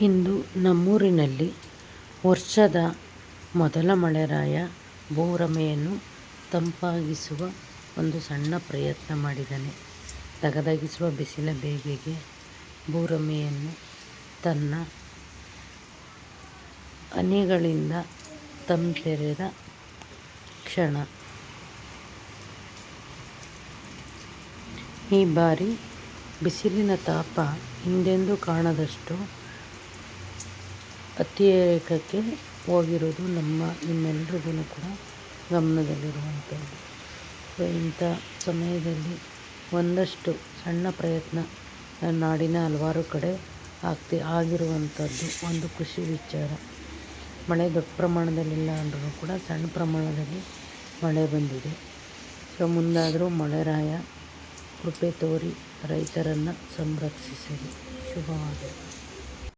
ಇಂದು ನಮ್ಮೂರಿನಲ್ಲಿ ವರ್ಷದ ಮೊದಲ ಮಳೆರಾಯ ಭೂರಮೆಯನ್ನು ತಂಪಾಗಿಸುವ ಒಂದು ಸಣ್ಣ ಪ್ರಯತ್ನ ಮಾಡಿದ್ದಾನೆ ಧಗಧಗಿಸುವ ಬಿಸಿಲ ಬೇಗೆಗೆ ಭೂರಮೆಯನ್ನು ತನ್ನ ಹನಿಗಳಿಂದ ತಂಪೆರೆದ ಕ್ಷಣ. ಈ ಬಾರಿ ಬಿಸಿಲಿನ ತಾಪ ಹಿಂದೆಂದೂ ಕಾಣದಷ್ಟು ಅತಿರೇಕಕ್ಕೆ ಹೋಗಿರೋದು ನಮ್ಮ, ನಿಮ್ಮೆಲ್ರಿಗೂ ಕೂಡ ಗಮನದಲ್ಲಿರುವಂಥದ್ದು. ಸೊ ಇಂಥ ಸಮಯದಲ್ಲಿ ಒಂದಷ್ಟು ಸಣ್ಣ ಪ್ರಯತ್ನ ನಾಡಿನ ಹಲವಾರು ಕಡೆ ಆಗ್ತಿ, ಆಗಿರುವಂಥದ್ದು ಒಂದು ಖುಷಿ ವಿಚಾರ. ಮಳೆ ದೊಡ್ಡ ಪ್ರಮಾಣದಲ್ಲಿಲ್ಲ ಅಂದರೂ ಕೂಡ ಸಣ್ಣ ಪ್ರಮಾಣದಲ್ಲಿ ಮಳೆ ಬಂದಿದೆ. ಸೊ ಮುಂದಾದರೂ ಮಳೆರಾಯ ಕೃಪೆ ತೋರಿ ರೈತರನ್ನು ಸಂರಕ್ಷಿಸಲಿ ಶುಭವಾಗಲಿ.